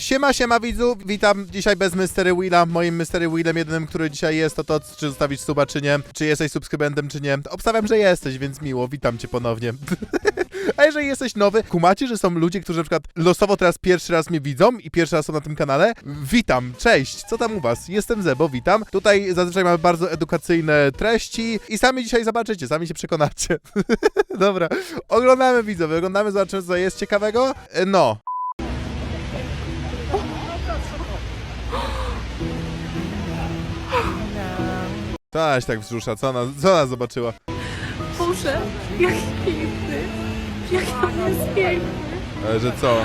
Siema, siema widzu, witam dzisiaj bez Mystery Wheela. Moim Mystery Wheelem jedynym, który dzisiaj jest, to to, czy zostawić suba, czy nie, czy jesteś subskrybentem, czy nie. Obstawiam, że jesteś, więc miło, witam cię ponownie. A jeżeli jesteś nowy, kumacie, że są ludzie, którzy na przykład losowo teraz pierwszy raz mnie widzą i pierwszy raz są na tym kanale? Witam, cześć, co tam u was? Jestem Zebo, witam. Tutaj zazwyczaj mamy bardzo edukacyjne treści i sami dzisiaj zobaczycie, sami się przekonacie. Dobra, oglądamy widzowie, oglądamy, zobaczymy co jest ciekawego. E, No. Taś tak wzrusza, co ona, co ona zobaczyła? Boże, jaki piękny. Jaki on jest piękny. E, że co?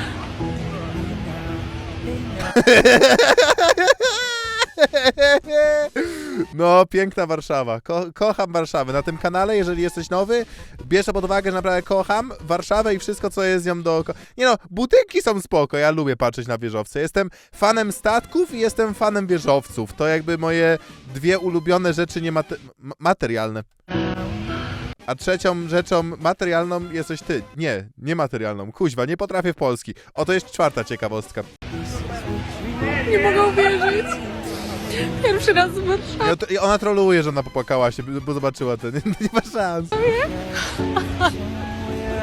No, piękna Warszawa. Ko kocham Warszawę. Na tym kanale, jeżeli jesteś nowy, bierz pod uwagę, że naprawdę kocham Warszawę i wszystko, co jest z nią dookoła. Nie no, budynki są spoko, ja lubię patrzeć na wieżowce. Jestem fanem statków i jestem fanem wieżowców. To jakby moje dwie ulubione rzeczy niematerialne. A trzecią rzeczą materialną jesteś ty. Nie, niematerialną. Kuźwa, nie potrafię w Polski. Oto jest czwarta ciekawostka. Nie mogę uwierzyć. Pierwszy raz w Warszawie. Ja, to- i ona troluje, że ona popłakała się, bo zobaczyła to. Nie, nie ma szans.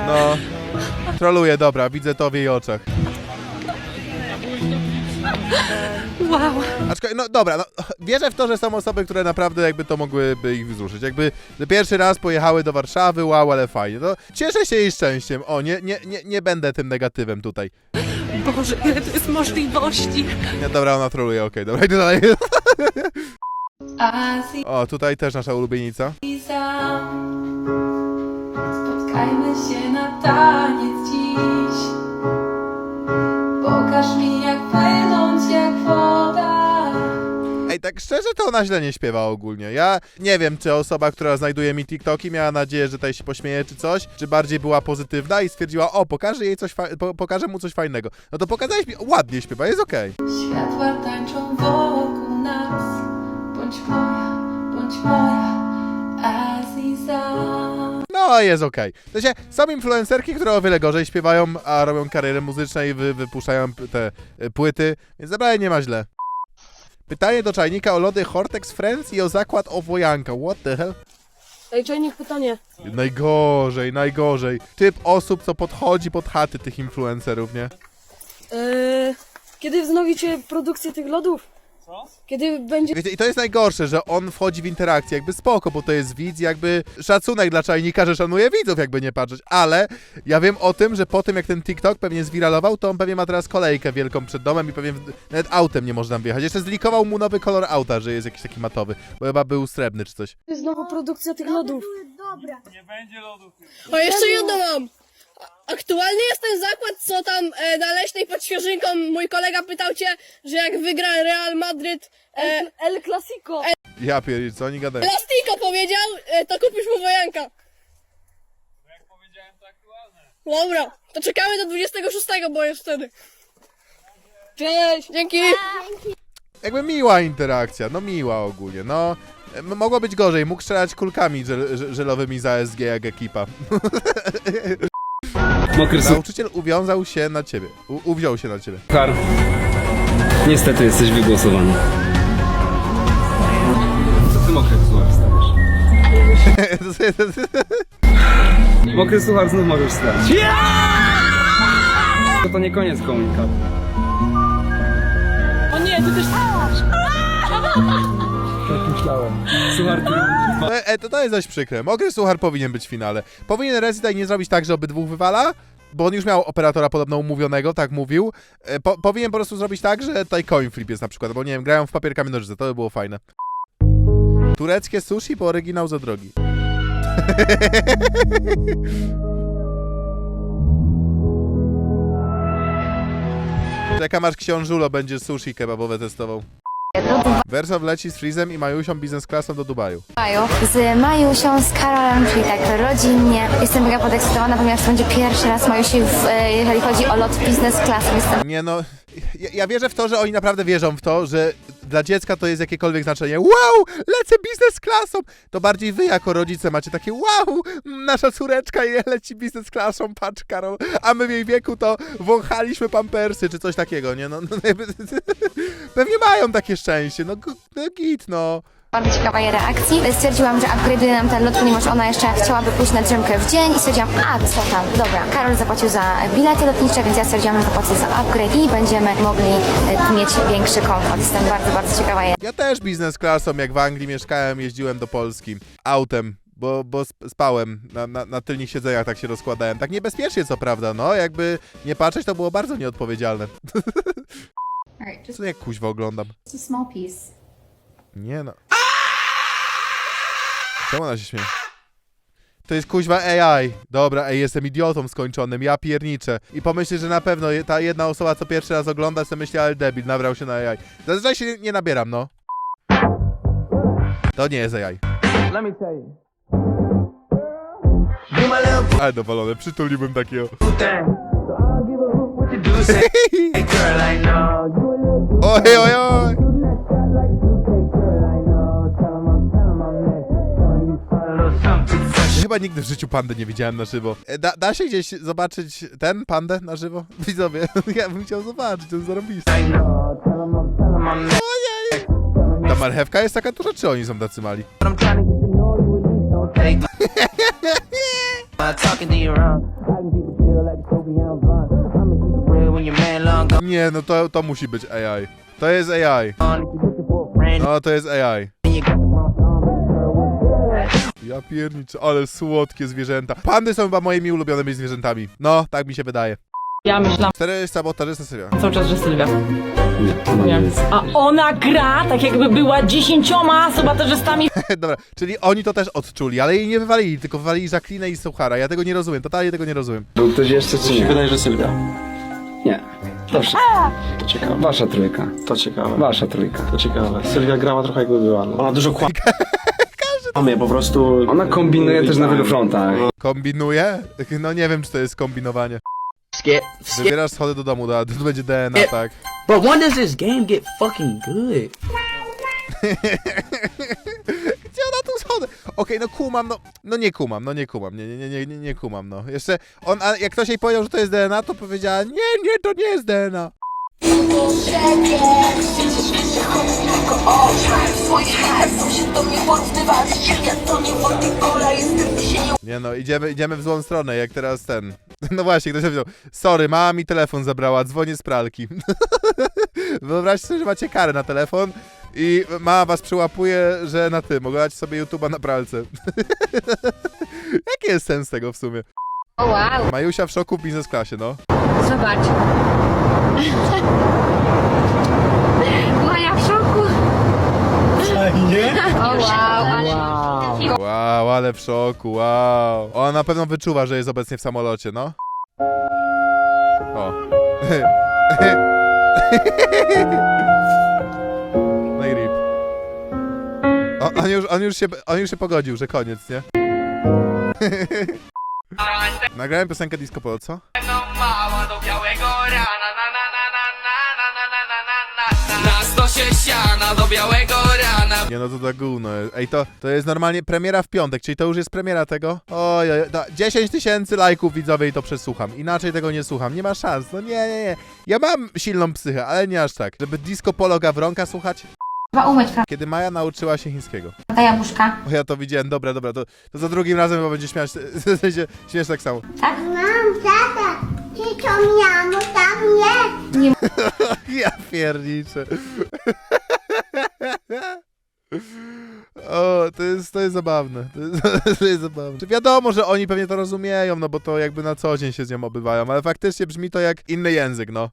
No. Troluje, dobra, widzę to w jej oczach. Wow. Aczkolwiek, no dobra, no, wierzę w to, że są osoby, które naprawdę jakby to mogłyby ich wzruszyć. Jakby że pierwszy raz pojechały do Warszawy, wow, ale fajnie. No, cieszę się jej szczęściem. O, nie, nie, nie, nie będę tym negatywem tutaj. Boże, ile tu jest możliwości. Nie, dobra, ona troluje, okej, dobra, idę dalej. O, tutaj też nasza ulubienica. spotkajmy się na taniec dziś. Tak szczerze to ona źle nie śpiewa ogólnie. Ja nie wiem, czy osoba, która znajduje mi TikToki miała nadzieję, że tutaj się pośmieje czy coś, czy bardziej była pozytywna i stwierdziła, o, pokażę jej coś, po- pokażę mu coś fajnego. No to pokazałeś mi, ładnie śpiewa, jest okej. Światła tańczą wokół nas. Bądź moja, bądź moja Aziza. No, jest okej. To się, są influencerki, które o wiele gorzej śpiewają, a robią karierę muzyczną i wy, wypuszczają te y, płyty, więc naprawdę nie ma źle. Pytanie do czajnika o lody Hortex Friends i o zakład o wojanka. What the hell? Ej, czajnik, pytanie. Najgorzej, najgorzej. Typ osób, co podchodzi pod chaty tych influencerów, nie? Eee, kiedy wznowicie produkcję tych lodów? Co? Kiedy będzie... Wiecie, i to jest najgorsze, że on wchodzi w interakcję, jakby spoko, bo to jest widz, jakby szacunek dla czajnika, że szanuje widzów, jakby nie patrzeć, ale ja wiem o tym, że po tym jak ten TikTok pewnie zwiralował, to on pewnie ma teraz kolejkę wielką przed domem i pewnie nawet autem nie można wjechać. Jeszcze zlikował mu nowy kolor auta, że jest jakiś taki matowy, bo chyba był srebrny czy coś. Znowu produkcja tych lodów. O, jeszcze jedno mam. Aktualnie jest ten zakład, co tam e, na Leśnej pod Świeżynką mój kolega pytał cię, że jak wygra Real Madryt e, El Clasico. Ja pierdolę, co oni gadają? Plastico powiedział, e, to kupisz mu wojanka. Jak powiedziałem, to aktualne. Dobra, to czekamy do 26, bo jest wtedy. Cześć! Dzięki! Jakby miła interakcja, no miła ogólnie, no. M- Mogło być gorzej, mógł strzelać kulkami żel- żelowymi za SG jak ekipa. Mokry Nauczyciel uwiązał się na ciebie. U uwziął się na ciebie. suchar. Niestety jesteś wygłosowany. Co ty mokry suchar wstawiasz? Mokry suchar znów możesz wstawić. To to nie koniec komunikatu. O nie, ty też... Suchar, ty... E, e, to, to jest dość przykre. Mokry Suchar powinien być w finale. Powinien Resident nie zrobić tak, że obydwóch wywala, bo on już miał operatora podobno umówionego, tak mówił. E, po, powinien po prostu zrobić tak, że tutaj coin flip jest na przykład, bo nie wiem, grają w papierkami nożyce, to by było fajne. Tureckie sushi, bo oryginał za drogi. Czekam aż książulo będzie sushi kebabowe testował. Werso wleci z Freezem i Majusią biznes klasą do Dubaju. Maju. Z Majusią, z Karolem, czyli tak rodzinnie. Jestem mega podekscytowana, ponieważ to będzie pierwszy raz Majusi, w, e, jeżeli chodzi o lot business class. Jestem Nie no, ja, ja wierzę w to, że oni naprawdę wierzą w to, że dla dziecka to jest jakiekolwiek znaczenie. Wow, lecę biznes klasą! To bardziej wy jako rodzice macie takie wow, nasza córeczka je leci biznes klasą, patrz Karol, a my w jej wieku to wąchaliśmy pampersy, czy coś takiego, nie? No, no jakby, pewnie mają takie szczęście, no, g- no git, no. Bardzo ciekawa jej reakcji. Stwierdziłam, że upgrade'uje nam ten lot, ponieważ ona jeszcze chciałaby pójść na drzemkę w dzień i stwierdziłam, a co tam, dobra. Karol zapłacił za bilety lotnicze, więc ja stwierdziłam, że zapłacę za upgrade i będziemy mogli e, mieć większy komfort. Jestem bardzo, bardzo ciekawa jej Ja też biznes klasą, jak w Anglii mieszkałem, jeździłem do Polski autem. Bo, bo sp- spałem na, na, na tylnych siedzeniach, tak się rozkładałem. Tak niebezpiecznie, co prawda, no. Jakby nie patrzeć, to było bardzo nieodpowiedzialne. Alright, just, Co jak kuźwa oglądam? just a small piece. Nie no. Czemu ona się śmieje? To jest kuźwa AI. Dobra, ej, jestem idiotą skończonym, ja pierniczę. I pomyślę, że na pewno je- ta jedna osoba, co pierwszy raz ogląda, sobie myśli, ale debil, nabrał się na AI. Zazwyczaj się nie, nie nabieram, no. To nie jest AI. Ale dowolone, przytuliłbym takiego. Oj, oj, oj! Chyba nigdy w życiu pandy nie widziałem na żywo. E, Da, da się gdzieś zobaczyć ten pandę na żywo? Widzowie, ja bym chciał zobaczyć, to jest zarobiste. Ojej! Ta marchewka jest taka duża, czy oni są tacy mali? Nie, no to, to musi być AI. To jest AI. No, to jest AI. Ja pierniczę, ale słodkie zwierzęta. Pandy są chyba moimi ulubionymi zwierzętami. No, tak mi się wydaje. Ja myślałam Cztery sabotażysta Sylwia. cały czas, że Sylwia. Nie. A ona gra tak jakby była dziesięcioma sabotażystami Dobra, czyli oni to też odczuli, ale jej nie wywalili, tylko wywalili Jacqueline i Suchara. Ja tego nie rozumiem, totalnie tego nie rozumiem. Był ktoś jeszcze czy nie? Wydaje, że Sylwia. Proszę. To ciekawe. Wasza trójka. To ciekawe. Wasza trójka. To ciekawe. Sylwia grała trochę jakby była. No. Ona dużo kłamie. Kłamie po prostu. Ona kombinuje też na wielu frontach. Kombinuje? No nie wiem, czy to jest kombinowanie. Wybierasz schody do domu, da, to będzie DNA, tak. But when does this game get fucking good? Okej, no kumam, no, no nie kumam, no nie kumam, nie, nie, nie, nie, nie, nie kumam, no. Jeszcze, on, a jak ktoś jej powiedział, że to jest DNA, to powiedziała, nie, nie, to nie jest DNA. Nie no, idziemy, idziemy w złą stronę, jak teraz ten. No właśnie, ktoś powiedział, sorry, mama mi telefon zabrała, dzwonię z pralki. Wyobraźcie sobie, że macie karę na telefon i mama was przyłapuje, że na tym, oglądacie sobie YouTube'a na pralce. Jaki jest sens tego w sumie? Wow, Majusia w szoku w biznes klasie, no. zobacz. Maja w szoku. O wow, Wow, ale w szoku, wow. Ona na pewno wyczuwa, że jest obecnie w samolocie, no. O. No i rip. O, on, już, on, już się, on już się pogodził, że koniec, nie? Nagrałem piosenkę Disco Polo, co? Na stosie siana do białego rana. Nie no, to za gówno. Ej, to, to jest normalnie premiera w piątek, czyli to już jest premiera tego? Oj, oj, da, 10 tysięcy lajków widzowie i to przesłucham. Inaczej tego nie słucham, nie ma szans. No nie, nie, nie. Ja mam silną psychę, ale nie aż tak. Żeby disco polo Gawronka słuchać? Trzeba umyć, Kiedy Maja nauczyła się chińskiego. prawda, jabłuszka? O, ja to widziałem, dobra, dobra, to, to za drugim razem chyba będzie śmiać, w sensie, śmiesz tak samo. Tak? Mam tata, ci co miano tam jest. Ja pierniczę. O, to jest, to jest zabawne. To jest, to jest zabawne. Czy wiadomo, że oni pewnie to rozumieją, no bo to jakby na co dzień się z nią obywają, ale faktycznie brzmi to jak inny język, no.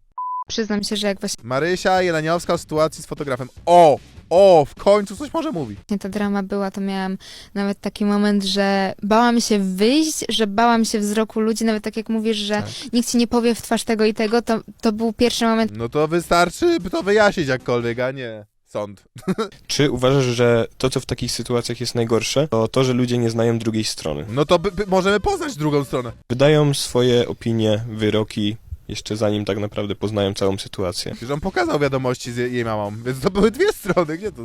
Przyznam się, że jak właśnie Marysia Jeleniowska o sytuacji z fotografem. O! O! W końcu coś może mówi. ta drama była, to miałam nawet taki moment, że bałam się wyjść, że bałam się wzroku ludzi, nawet tak jak mówisz, że nikt ci nie powie w twarz tego i tego, to, to był pierwszy moment, No to wystarczy by to wyjaśnić jakkolwiek, a nie sąd. Czy uważasz, że to, co w takich sytuacjach jest najgorsze, to to, że ludzie nie znają drugiej strony? No to by, by, możemy poznać drugą stronę. Wydają swoje opinie, wyroki Jeszcze zanim tak naprawdę poznają całą sytuację. Że on pokazał wiadomości z jej jej mamą, więc to były dwie strony, gdzie to...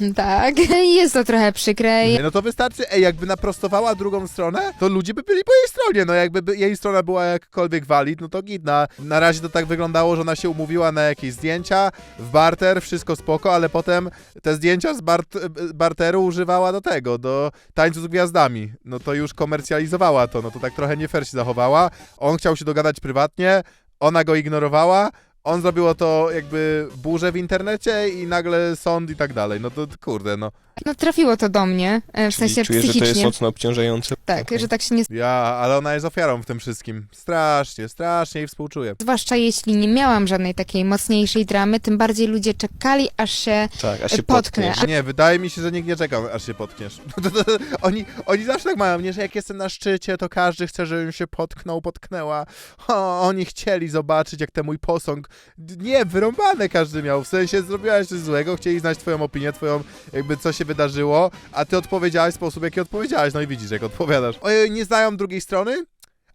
Tak, jest to trochę przykre. No to wystarczy, ej, jakby naprostowała drugą stronę, to ludzie by byli po jej stronie, no jakby by jej strona była jakkolwiek valid, no to git, na, razie to tak wyglądało, że ona się umówiła na jakieś zdjęcia, w barter, wszystko spoko, ale potem te zdjęcia z bart, barteru używała do tego, do tańcu z gwiazdami, no to już komercjalizowała to, no to tak trochę nie fair się zachowała, on chciał się dogadać prywatnie, ona go ignorowała, on zrobiło to jakby burzę w internecie i nagle sąd i tak dalej, no to kurde, no. No trafiło to do mnie, e, w Czyli sensie czuję, że to psychicznie. jest mocno obciążające. Tak, Okej. że tak się nie... Ja, ale ona jest ofiarą w tym wszystkim. Strasznie, strasznie jej współczuję. Zwłaszcza jeśli nie miałam żadnej takiej mocniejszej dramy, tym bardziej ludzie czekali, aż się Tak, a e, się potknę. potkniesz. Nie, wydaje mi się, że nikt nie czekał, aż się potkniesz. oni, oni zawsze tak mają, nie, że jak jestem na szczycie, to każdy chce, żebym się potknął, potknęła. O, oni chcieli zobaczyć, jak ten mój posąg... Nie, wyrąbane każdy miał, w sensie zrobiłaś coś złego, chcieli znać twoją opinię, twoją, jakby co się wydarzyło, a ty odpowiedziałaś w sposób, jaki odpowiedziałaś. No i widzisz, jak odpowiadasz. Ojej, nie znają drugiej strony?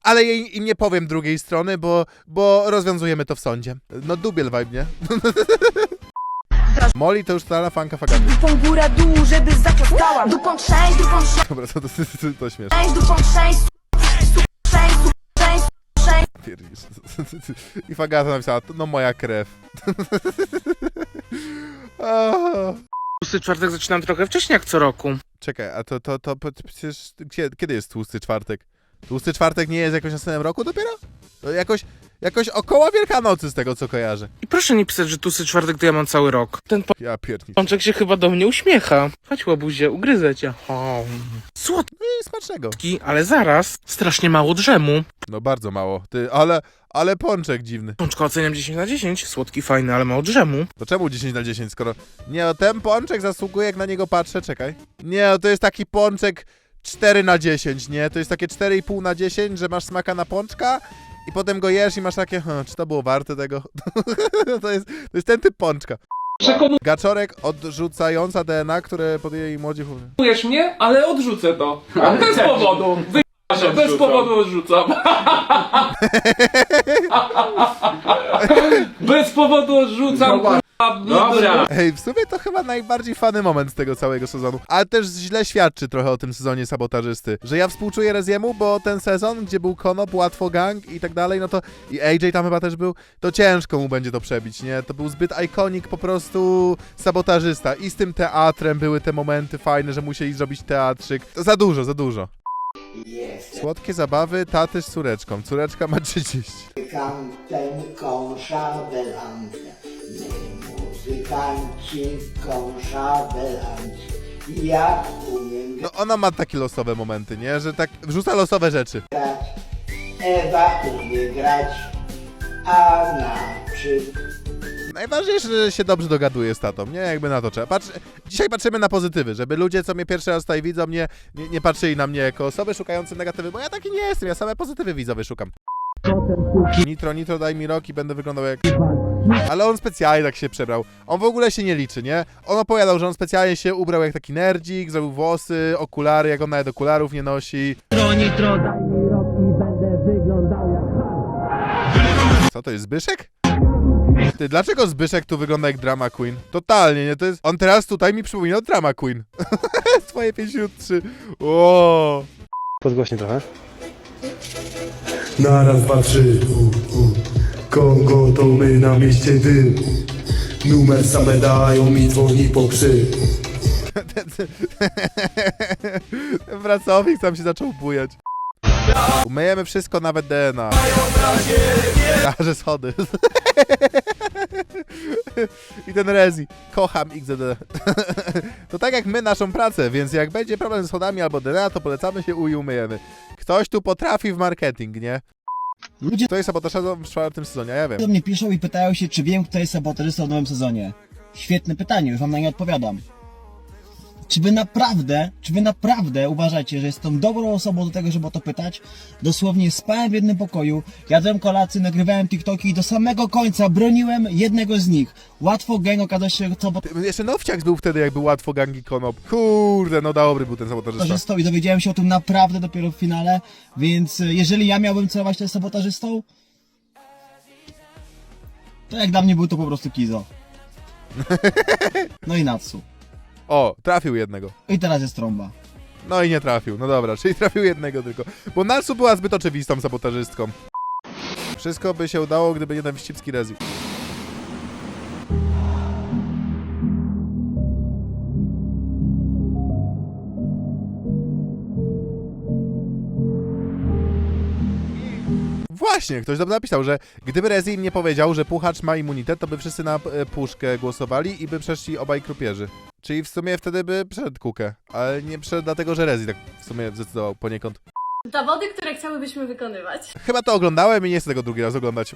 Ale jej, im nie powiem drugiej strony, bo, bo rozwiązujemy to w sądzie. No dubiel vibe, nie? Molly to już totalna fanka fagaty. Dupą góra dół, żeby zaciągała Dupą trzęść, dupą Dobra, to, to, to, to, to śmieszne. trzęść, dupą trzęść Trzęść, trzęść, trzęść Pierdzisz. I fagata napisała, no moja krew. Ah. Tłusty czwartek zaczynam trochę wcześniej jak co roku. Czekaj, a to, to, to, przecież kiedy, kiedy jest tłusty czwartek? Tłusty czwartek nie jest jakoś na następnym roku dopiero? To jakoś, jakoś około Wielkanocy z tego co kojarzę. I proszę nie pisać, że tłusty czwartek to ja mam cały rok. Ten Ja pierdolę. pączek się chyba do mnie uśmiecha. Chodź łabuzie, ugryzę cię. O. Słodki, No i smacznego. ale zaraz strasznie mało drzemu. No bardzo mało. Ty, ale, ale pączek dziwny. Pączka oceniam 10 na 10. Słodki, fajny, ale mało drzemu. To czemu 10 na 10, skoro... Nie, no ten pączek zasługuje, jak na niego patrzę, czekaj. Nie, no to jest taki pączek 4 na 10, nie? To jest takie 4,5 na 10, że masz smaka na pączka i potem go jesz i masz takie, hm, czy to było warte tego? to, jest, to jest ten typ pączka. Gaczorek odrzucająca DNA, które pod jej młodzi... Przekonujesz mnie, ale odrzucę to. Bez powodu. Wy... Bez powodu odrzucam. Bez powodu odrzucam. Dobra. Ej, w sumie to chyba najbardziej fany moment z tego całego sezonu. Ale też źle świadczy trochę o tym sezonie sabotażysty. Że ja współczuję Reziemu, bo ten sezon, gdzie był Konop, łatwo gang i tak dalej, no to i AJ tam chyba też był, to ciężko mu będzie to przebić, nie? To był zbyt ikonik po prostu sabotażysta. I z tym teatrem były te momenty fajne, że musieli zrobić teatrzyk. To za dużo, za dużo. Słodkie zabawy taty z córeczką. Córeczka ma 30. Kantem konszabelant, muzykanci konszabelant. Ja umiem No ona ma takie losowe momenty, nie? Że tak wrzuca losowe rzeczy. grać, Ewa umie grać, a na przykład Najważniejsze, że się dobrze dogaduje z tatą, nie? Jakby na to trzeba. Patrz, dzisiaj patrzymy na pozytywy, żeby ludzie, co mnie pierwszy raz tutaj widzą, nie, nie, nie patrzyli na mnie jako osoby szukające negatywy, bo ja taki nie jestem, ja same pozytywy widzowie szukam. Nitro, nitro, daj mi rok i będę wyglądał jak... Ale on specjalnie tak się przebrał. On w ogóle się nie liczy, nie? On opowiadał, że on specjalnie się ubrał jak taki nerdzik, zrobił włosy, okulary, jak on nawet okularów nie nosi. Co to jest, Zbyszek? Ty, dlaczego Zbyszek tu wygląda jak drama queen? Totalnie, nie? To jest... On teraz tutaj mi przypomina drama queen. Twoje 53. O. Podgłośnie trochę. Na raz, dwa, trzy. Kongo to my na mieście dym Numer same dają mi dzwoni po przy Ten tam się zaczął bujać. Umyjemy wszystko, nawet DNA. Każe schody. I ten Rezi. Kocham XD. To tak jak my naszą pracę, więc jak będzie problem z schodami albo DNA, to polecamy się i umyjemy. Ktoś tu potrafi w marketing, nie? Ludzie To jest sabotaża w czwartym sezonie, a ja wiem. do mnie piszą i pytają się, czy wiem, kto jest sabotażystą w nowym sezonie. Świetne pytanie, już wam na nie odpowiadam. Czy wy naprawdę, czy wy naprawdę uważacie, że jestem dobrą osobą do tego, żeby o to pytać? Dosłownie spałem w jednym pokoju, jadłem kolację, nagrywałem TikToki i do samego końca broniłem jednego z nich. Łatwo gang okazał się Ty, Jeszcze Nowciak był wtedy, jak był łatwo gangi konop. Kurde, no dobry był ten sabotażysta. sabotażystą i dowiedziałem się o tym naprawdę dopiero w finale, więc e, jeżeli ja miałbym celować też sabotażystą, To jak dla mnie był to po prostu Kizo. No i Natsu. O, trafił jednego. I teraz jest trąba. No i nie trafił. No dobra, czyli trafił jednego tylko. Bo Natsu była zbyt oczywistą sabotażystką. Wszystko by się udało, gdyby nie ten wścibski Rezi. Właśnie, ktoś tam napisał, że gdyby Rezi im nie powiedział, że Puchacz ma immunitet, to by wszyscy na e, Puszkę głosowali i by przeszli obaj krupierzy. Czyli w sumie wtedy by przeszedł Kukę, ale nie przeszedł dlatego, że Rezi tak w sumie zdecydował poniekąd. Zawody, które chciałybyśmy wykonywać. Chyba to oglądałem i nie chcę tego drugi raz oglądać.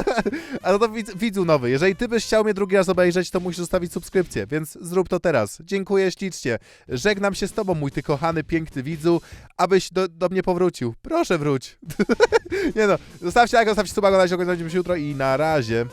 Ale to widz, widzu nowy. Jeżeli ty byś chciał mnie drugi raz obejrzeć, to musisz zostawić subskrypcję, więc zrób to teraz. Dziękuję ślicznie. Żegnam się z tobą, mój ty kochany, piękny widzu, abyś do, do mnie powrócił. Proszę wróć. nie no, zostawcie like, zostawcie suba, oglądajcie, oglądajcie się jutro i na razie.